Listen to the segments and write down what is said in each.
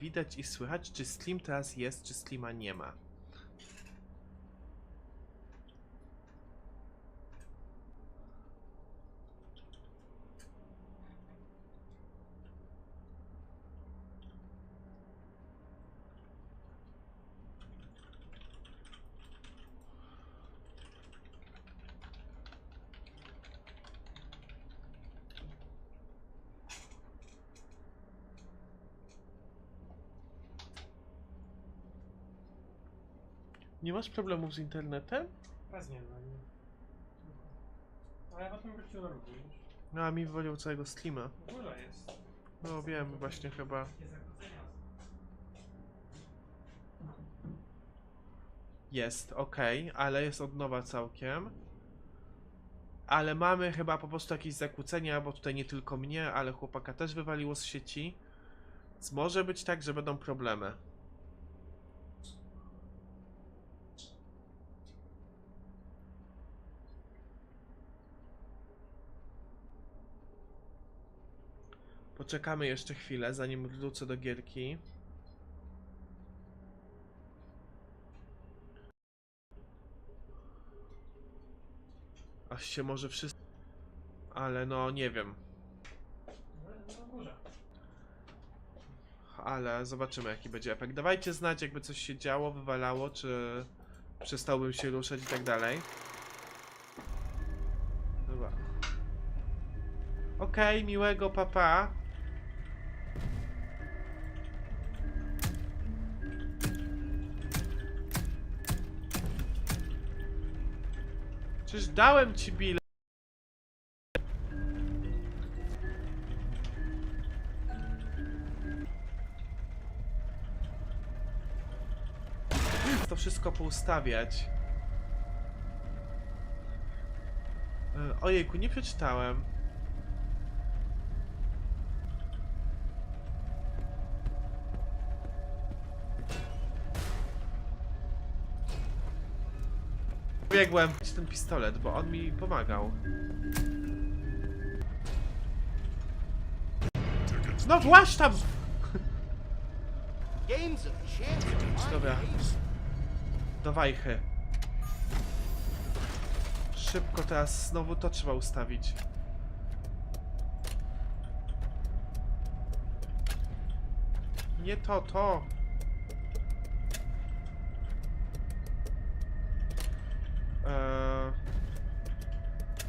widać i słychać, czy Slim teraz jest, czy Slima nie ma. Nie masz problemów z internetem? Raz nie, no nie. Ale potem wrócił do ruchu, widzisz? No a mi wywalił całego Slima. Dużo jest. No wiem, właśnie chyba. Jest, ok, ale jest od nowa całkiem. Ale mamy chyba po prostu jakieś zakłócenia, bo tutaj nie tylko mnie, ale chłopaka też wywaliło z sieci. Więc może być tak, że będą problemy. Poczekamy jeszcze chwilę, zanim wrócę do gierki. Aż się może wszystko. Ale no nie wiem. Ale zobaczymy jaki będzie efekt. Dawajcie znać jakby coś się działo, wywalało, czy przestałbym się ruszać i tak dalej. Dobra. Okej, miłego papa. Czyż dałem ci bilet? to wszystko poustawiać. E, Ojejku, nie przeczytałem. Biegłem ten pistolet, bo on mi pomagał. No właś tam! Dobra. Do wajchy. Szybko teraz znowu to trzeba ustawić. Nie to, to. Eee...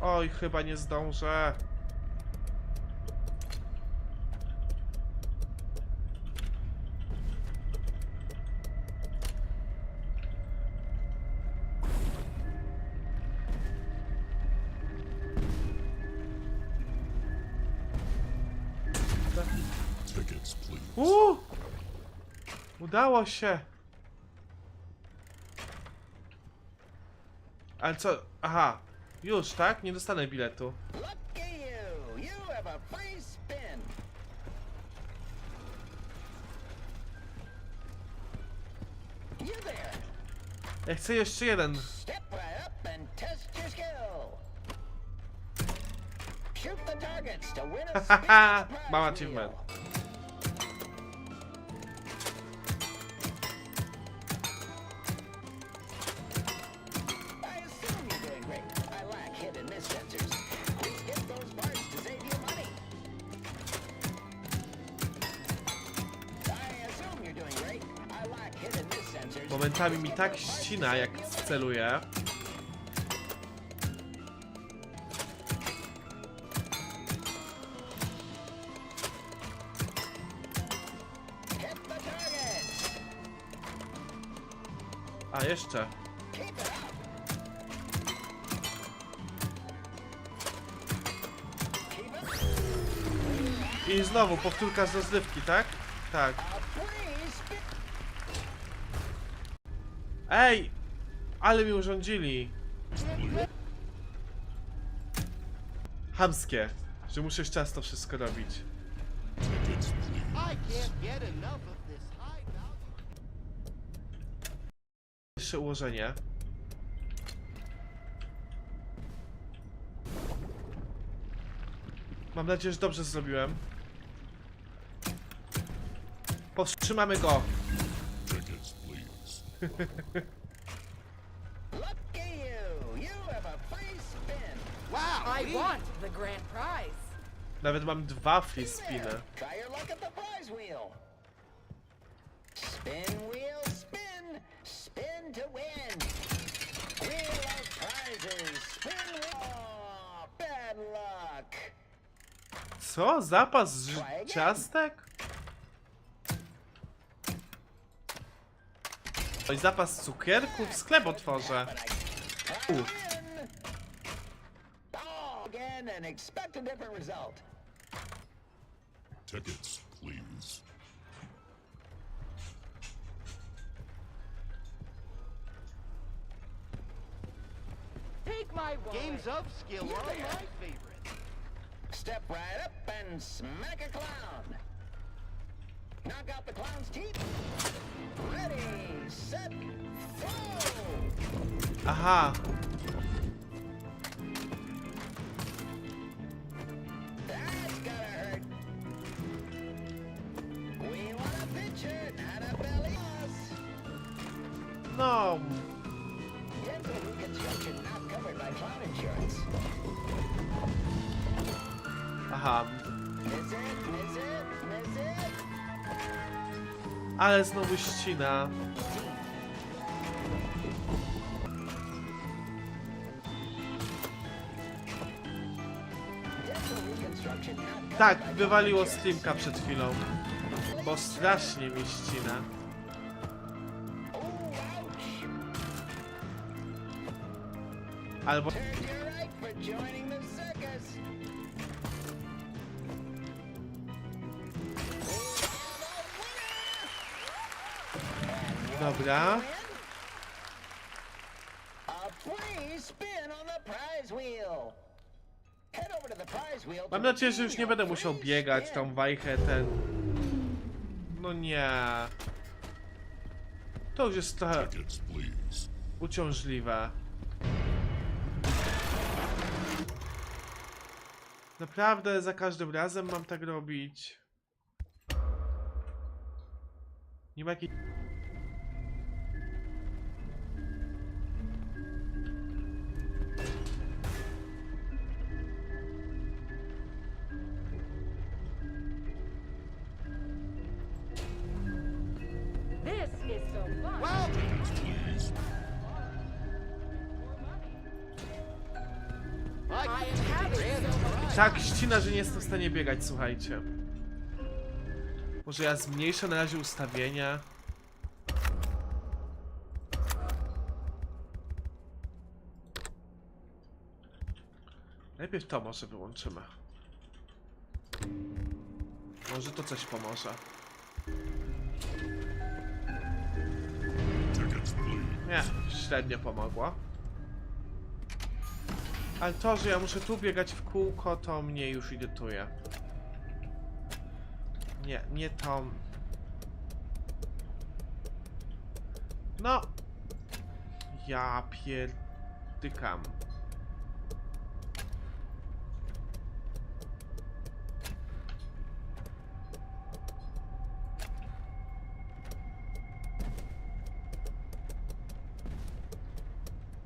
Oj, chyba nie zdążę. Uuu! Udało się! Ale co? Aha, już, tak? Nie dostanę biletu. Ja chcę jeszcze jeden. Step right up Momentami mi tak ścina, jak celuję. A, jeszcze. I znowu powtórka z rozrywki, tak? Tak. a free spin. Ej! Ale mi urządzili. Hamskie, że muszę jeszcze raz to wszystko robić. Jeszcze ułożenie. Mam nadzieję, że dobrze zrobiłem. Powstrzymamy go. Please. Lucky you! You have a free spin. Wow. I want the grand prize. Nawet mam dwa free spiny. Try your luck at the prize wheel. Spin wheel, spin, spin to win. Wheel of prizes, spin wheel. Oh, bad luck. Co? Zapas ciastek? Oj, zapas cukierków? Sklep otworzę. U. Tickets, please. Take my wallet. Games of skill are my favorite. Step right up and smack a clown. Knock out the clown's teeth. Ready, set, throw. Aha. That's gotta hurt. We want a pitcher, not a belly. No. Dental reconstruction not covered by clown insurance. Aha. Miss it, miss it, miss it. Ale znowu ścina. Tak, wywaliło. Slimka przed chwilą. Bo strasznie mi ścina. Albo... to Mam nadzieję, że już nie będę musiał biegać tą wajchę ten... No nie. To już jest trochę uciążliwe. Naprawdę za każdym razem mam tak robić. Nie ma jakiej... ścina, że nie jestem w stanie biegać, słuchajcie. Może ja zmniejszę na razie ustawienia. Najpierw to może wyłączymy. Może to coś pomoże. Nie, średnio pomogło. Ale to, że ja muszę tu biegać w kółko, to mnie już irytuje. Nie, nie to. No. Ja pierdykam.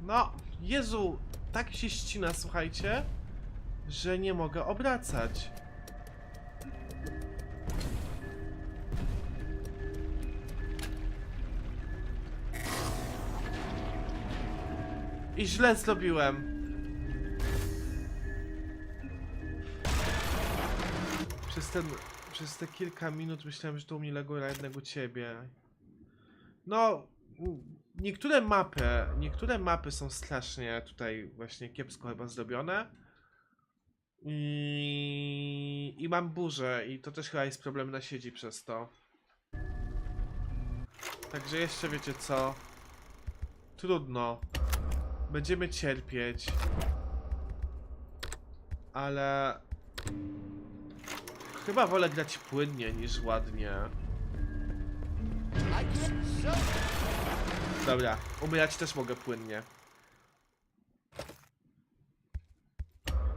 No, Jezu, tak się ścina, słuchajcie, że nie mogę obracać. I źle zrobiłem. Przez ten, przez te kilka minut myślałem, że to u mnie na jednego ciebie. No, niektóre mapy, niektóre mapy są strasznie tutaj właśnie kiepsko chyba zrobione. I, I mam burzę i to też chyba jest problem na sieci przez to. Także jeszcze wiecie co? Trudno. Będziemy cierpieć. Ale... Chyba wolę grać płynnie niż ładnie. I Dobra, umierać też mogę płynnie.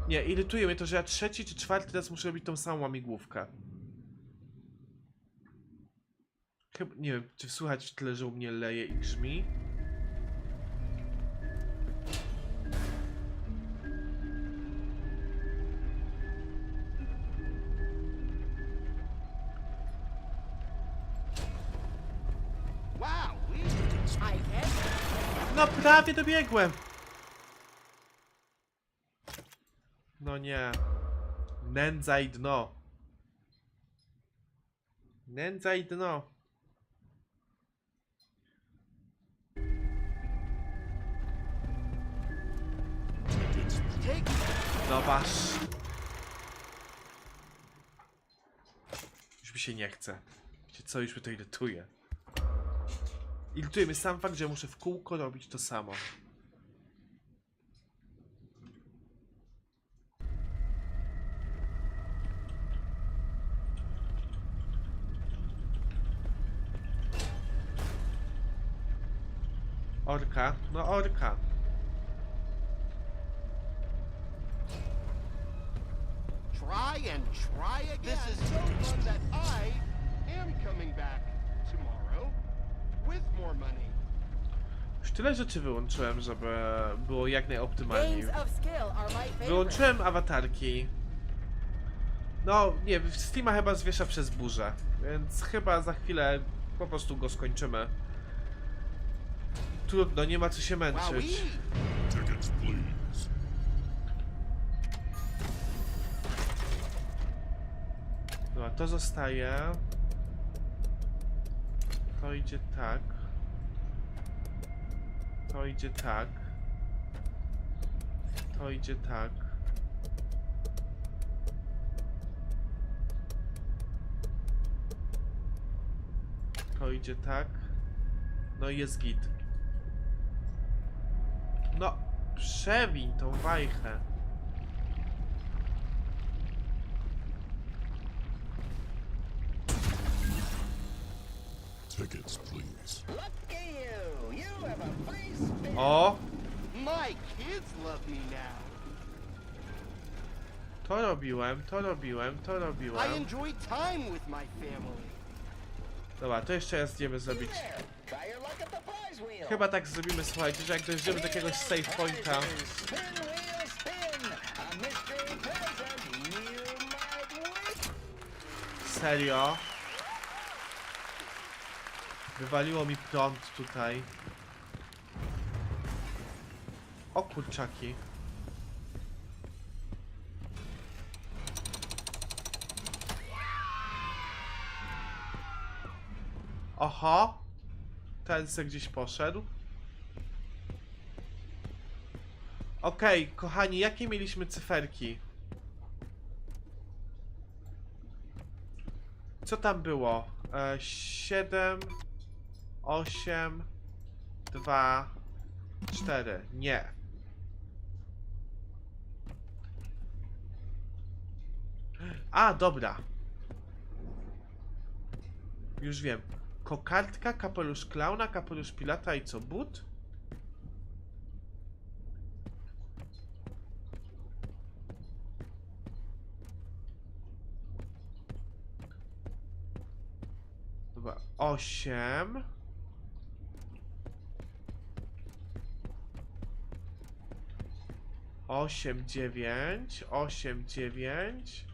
Nie, irytuje mnie to, że ja trzeci czy czwarty raz muszę robić tą samą łamigłówkę. Chyba, nie wiem, czy słychać w tle, że u mnie leje i grzmi. Prawie dobiegłem! No nie. Nędza i dno. Nędza i dno. take No. Już mi się nie chce. Wiecie co, już mnie to irytuje. Irytuje mnie sam fakt, że muszę w kółko robić to samo. Orka? No orka. try and try again. This is so fun that I am coming back tomorrow. Już tyle rzeczy wyłączyłem, żeby było jak najoptymalniej. Wyłączyłem awatarki. No, nie, Steama chyba zwiesza przez burzę, więc chyba za chwilę po prostu go skończymy. Trudno, nie ma co się męczyć. Please. Dobra, to zostaje. To idzie tak. To idzie tak. To idzie tak. To idzie tak. No i jest git. No, przewiń tą wajchę. Tickets, please. Lucky you! You have a free spin. O! My kids love me now. To robiłem, to robiłem, to I robiłem. enjoy time with my family. Dobra, to jeszcze raz idziemy zrobić. There! Try your luck at the prize wheel. Chyba tak zrobimy, słuchajcie, że jak dojdziemy do jakiegoś save pointa. Prizes. Spin wheel spin. A mystery present you might win. Serio? Wywaliło mi prąd tutaj. O kurczaki. Oho. Ten se gdzieś poszedł. Okej, kochani, jakie mieliśmy cyferki? Co tam było? E, 7, 8, 2, 4. Nie. A, dobra. Już wiem. Kokardka, kapelusz klauna, kapelusz pilata i co? But? Dobra, 8. Osiem, dziewięć, osiem, dziewięć.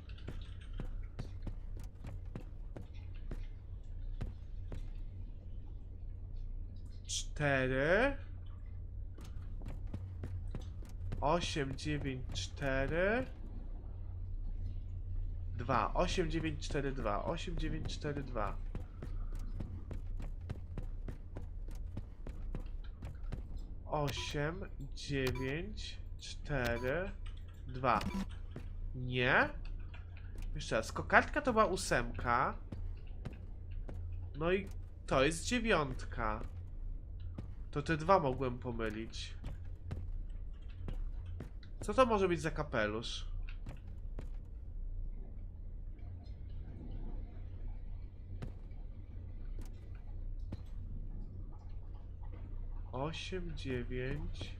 Cztery. Osiem, dziewięć, cztery. Dwa. Osiem, dziewięć, cztery, dwa. Osiem, dziewięć, cztery, dwa. Osiem, dziewięć, cztery, dwa. Nie? Jeszcze raz. Kokardka to była ósemka. No i to jest dziewiątka. To te dwa mogłem pomylić. Co to może być za kapelusz? Osiem, dziewięć.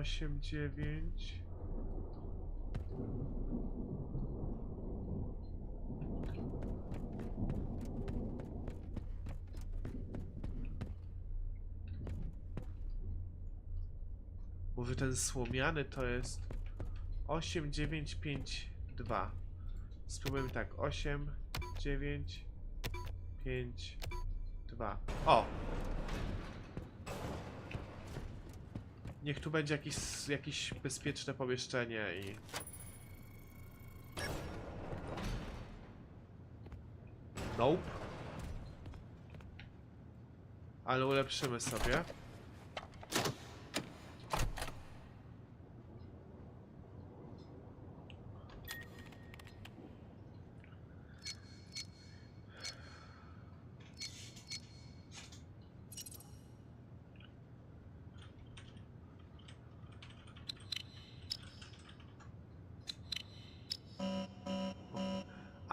Osiem, dziewięć. Może ten słomiany to jest 8, 9, 5, 2. Spróbujemy tak. 8, 9, 5, 2. O! Niech tu będzie jakieś, jakieś bezpieczne pomieszczenie i... Nope. Ale ulepszymy sobie.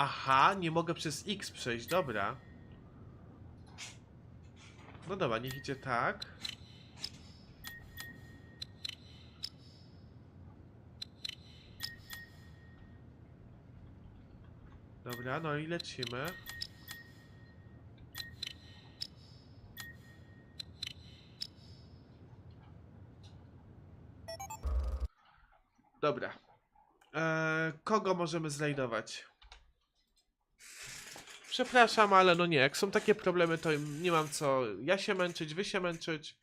Aha, nie mogę przez X przejść, dobra. No dobra, niech idzie tak. Dobra, no i lecimy. Dobra. Eee, kogo możemy znajdować? Przepraszam, ale no nie, jak są takie problemy, to nie mam co ja się męczyć, wy się męczyć.